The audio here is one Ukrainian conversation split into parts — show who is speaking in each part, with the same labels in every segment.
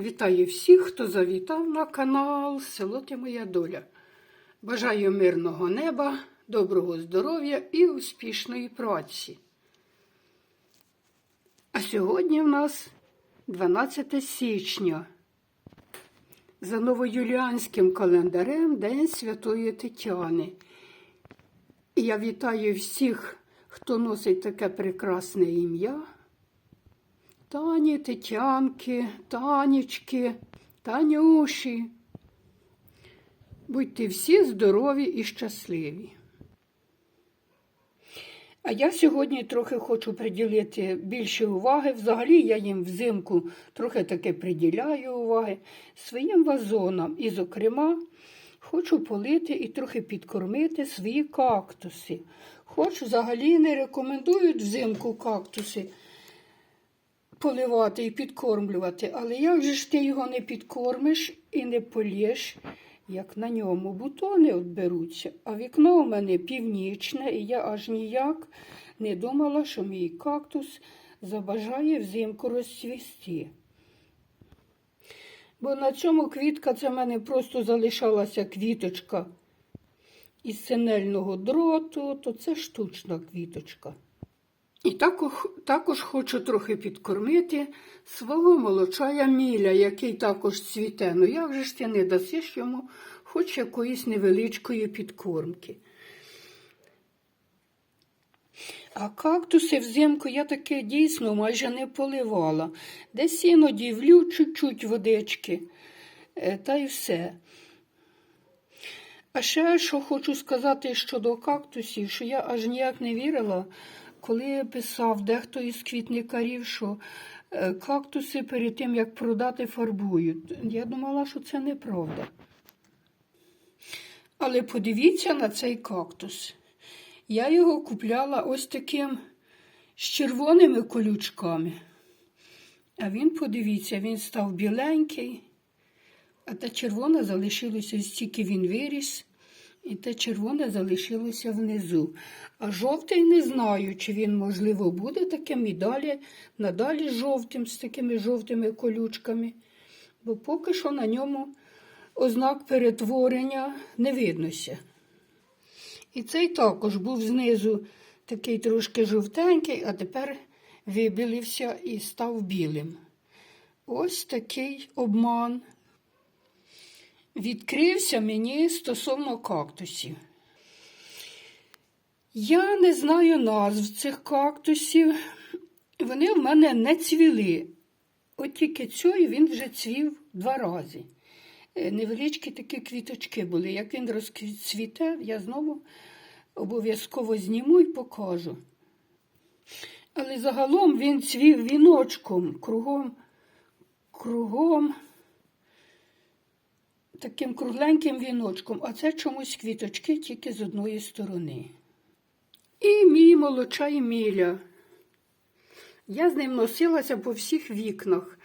Speaker 1: Вітаю всіх, хто завітав на канал Село Ти Моя Доля. Бажаю мирного неба, доброго здоров'я і успішної праці. А сьогодні в нас 12 січня. За новоюліанським календарем День Святої Тетяни. І я вітаю всіх, хто носить таке прекрасне ім'я. Тані, Тетянки, Танечки, Танюші. Будьте всі здорові і щасливі. А я сьогодні трохи хочу приділити більше уваги. Взагалі я їм взимку трохи таки приділяю уваги своїм вазонам. І, зокрема, хочу полити і трохи підкормити свої кактуси. Хоч взагалі не рекомендують взимку кактуси поливати і підкормлювати, але як же ж ти його не підкормиш і не полєш, як на ньому бутони от беруться. А вікно у мене північне, і я аж ніяк не думала, що мій кактус забажає взимку розцвісти. Бо на цьому квітка це в мене просто залишалася квіточка із синельного дроту, то це штучна квіточка. І також, також хочу трохи підкормити свого молочая Міля, який також цвіте. Ну як же ж ти не дасиш йому хоч якоїсь невеличкої підкормки? А кактуси взимку я таке дійсно майже не поливала. Десь іноді влю чуть-чуть водички, е, та й все. А ще що хочу сказати щодо кактусів, що я аж ніяк не вірила, коли писав дехто із квітникарів, що е, кактуси перед тим, як продати, фарбують. Я думала, що це неправда. Але подивіться на цей кактус. Я його купляла ось таким з червоними колючками. А він, подивіться, він став біленький, а те червоне залишилося стільки він виріс. І те червоне залишилося внизу. А жовтий не знаю, чи він, можливо, буде таким і далі, надалі жовтим, з такими жовтими колючками. Бо поки що на ньому ознак перетворення не виднося. І цей також був знизу такий трошки жовтенький, а тепер вибілився і став білим. Ось такий обман відкрився мені стосовно кактусів. Я не знаю назв цих кактусів. Вони в мене не цвіли. От тільки цього він вже цвів два рази. Е, Невеличкі такі квіточки були. Як він розцвіте, я знову обов'язково зніму і покажу. Але загалом він цвів віночком, кругом, кругом таким кругленьким віночком, а це чомусь квіточки тільки з одної сторони. І мій молочай Міля. Я з ним носилася по всіх вікнах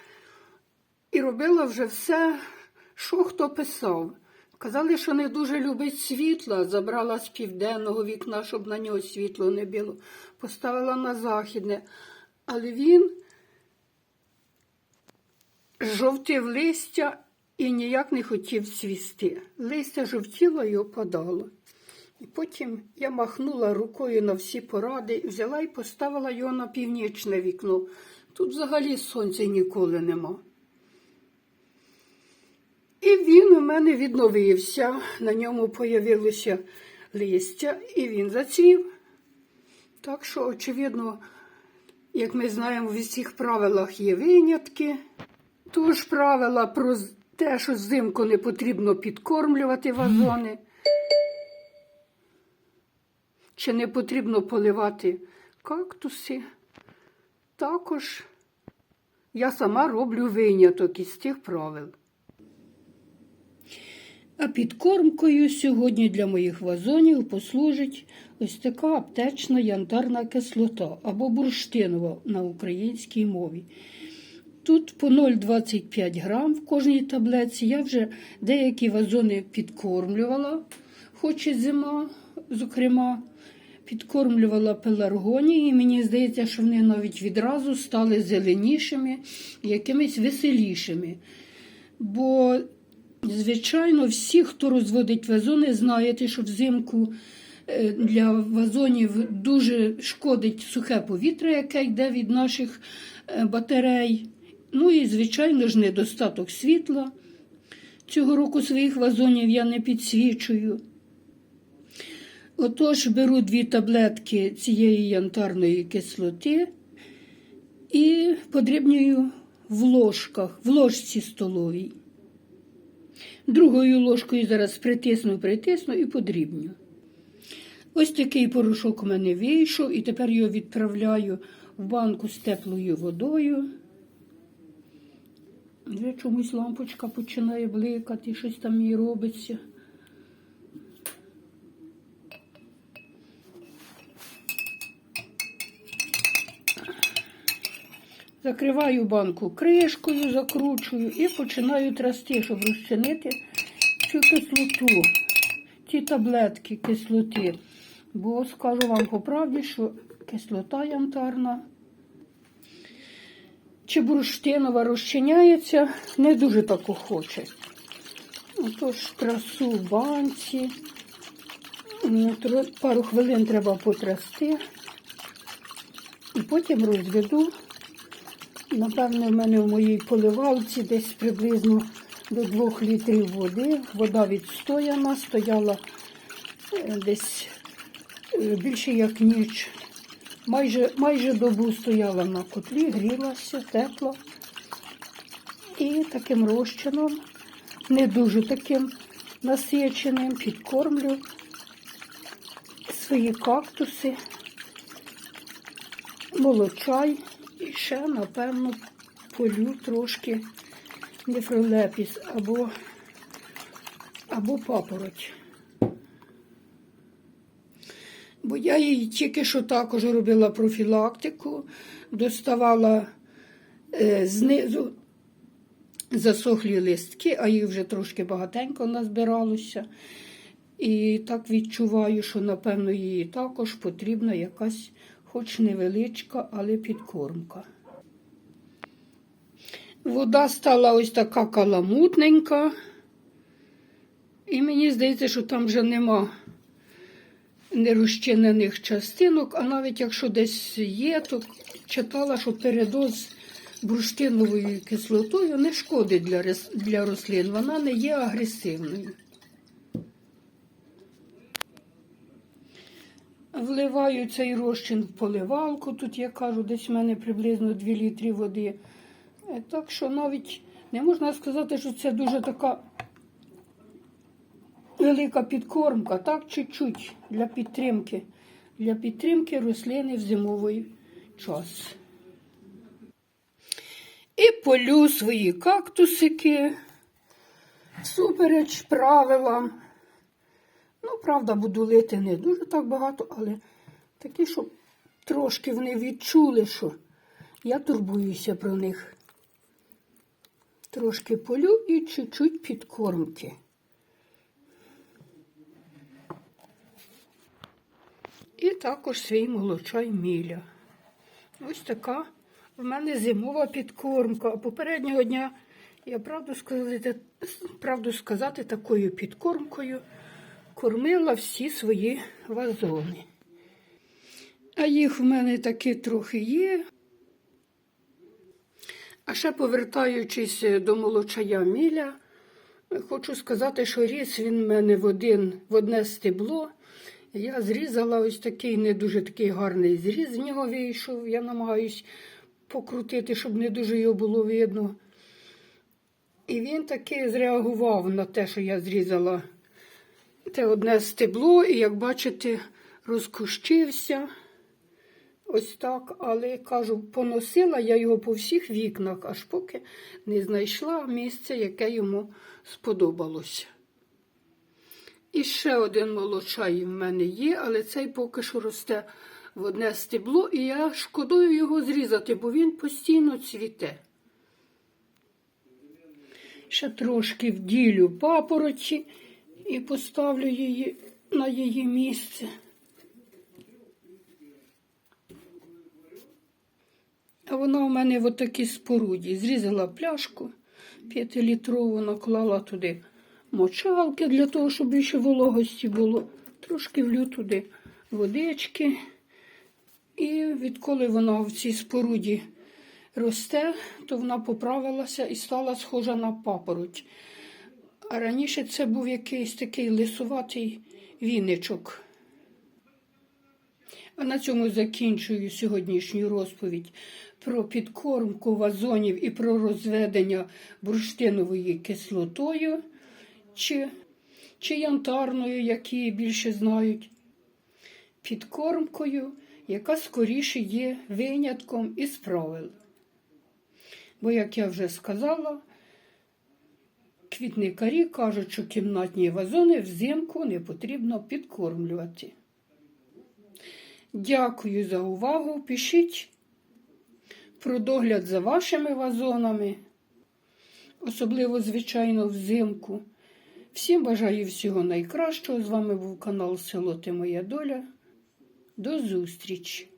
Speaker 1: і робила вже все, що хто писав. Казали, що не дуже любить світла, забрала з південного вікна, щоб на нього світло не було, поставила на західне. Але він жовтив листя і ніяк не хотів цвісти. Листя жовтіло і опадало. І потім я махнула рукою на всі поради, взяла і поставила його на північне вікно. Тут взагалі сонця ніколи нема. І він у мене відновився, на ньому появилося листя, і він зацвів. Так що, очевидно, як ми знаємо, в усіх правилах є винятки. Тож правила про те, що взимку не потрібно підкормлювати вазони, чи не потрібно поливати кактуси. Також я сама роблю виняток із тих правил. А підкормкою сьогодні для моїх вазонів послужить ось така аптечна янтарна кислота або бурштинова на українській мові. Тут по 0,25 грам в кожній таблетці. Я вже деякі вазони підкормлювала, хоч і зима, зокрема, підкормлювала пеларгонії, і мені здається, що вони навіть відразу стали зеленішими, якимись веселішими. Бо, звичайно, всі, хто розводить вазони, знаєте, що взимку е, для вазонів дуже шкодить сухе повітря, яке йде від наших е, батарей. Ну і, звичайно ж, недостаток світла. Цього року своїх вазонів я не підсвічую. Отож, беру дві таблетки цієї янтарної кислоти і подрібнюю в ложках, в ложці столовій. Другою ложкою зараз притисну, притисну і подрібню. Ось такий порошок у мене вийшов, і тепер його відправляю в банку з теплою водою. Вже чомусь лампочка починає бликати, щось там їй робиться. Закриваю банку кришкою, закручую і починаю трясти, щоб розчинити цю кислоту, ті таблетки кислоти. Бо скажу вам по правді, що кислота янтарна чи бурштинова розчиняється, не дуже так охоче. Отож, трасу в банці. Пару хвилин треба потрясти. І потім розведу. Напевне, в мене в моїй поливалці десь приблизно до 2 літрів води. Вода відстояна, стояла е, десь е, більше як ніч. Майже, майже добу стояла на котлі, грілася, тепла. І таким розчином, не дуже таким насиченим, підкормлю свої кактуси, молочай і ще, напевно, полю трошки нефролепіс або, або папороть. Бо я їй тільки що також робила профілактику, доставала е, знизу засохлі листки, а їх вже трошки багатенько назбиралося. І так відчуваю, що, напевно, їй також потрібна якась, хоч невеличка, але підкормка. Вода стала ось така каламутненька. І мені здається, що там вже нема нерозчинених частинок, а навіть якщо десь є, то читала, що передоз бурштиновою кислотою не шкодить для, для рослин, вона не є агресивною. Вливаю цей розчин в поливалку, тут я кажу, десь в мене приблизно 2 літри води. Е, Так що навіть не можна сказати, що це дуже така велика підкормка, так, чуть-чуть для підтримки, для підтримки рослини в зимовий час. І полю свої кактусики супереч правилам. Ну, правда, буду лити не дуже так багато, але такі, щоб трошки вони відчули, що я турбуюся про них. Трошки полю і чуть-чуть підкормки. І також свій молочай міля. Ось така в мене зимова підкормка. А Попереднього дня я правду сказати, правду сказати такою підкормкою кормила всі свої вазони. А їх в мене таки трохи є. А ще повертаючись до молочая міля, хочу сказати, що ріс він в мене в, один, в одне стебло. Я зрізала ось такий не дуже такий гарний зріз з нього вийшов. Я намагаюсь покрутити, щоб не дуже його було видно. І він таки зреагував на те, що я зрізала те одне стебло, і, як бачите, розкущився. Ось так, але кажу, поносила я його по всіх вікнах, аж поки не знайшла місце, яке йому сподобалося. І ще один молочай в мене є, але цей поки що росте в одне стебло, і я шкодую його зрізати, бо він постійно цвіте. Ще трошки вділю папороті і поставлю її на її місце. А вона у мене в отакій споруді. Зрізала пляшку п'ятилітрову, наклала туди мочалки для того, щоб більше вологості було. Трошки влю туди водички. І відколи вона в цій споруді росте, то вона поправилася і стала схожа на папороть. А раніше це був якийсь такий лисуватий віничок. А на цьому закінчую сьогоднішню розповідь про підкормку вазонів і про розведення бурштиновою кислотою чи, чи янтарною, які більше знають. Підкормкою, яка скоріше є винятком із правил. Бо, як я вже сказала, квітникарі кажуть, що кімнатні вазони взимку не потрібно підкормлювати. Дякую за увагу. Пишіть про догляд за вашими вазонами, особливо, звичайно, взимку. Всім бажаю всього найкращого. З вами був канал Село Ти Моя Доля. До зустрічі!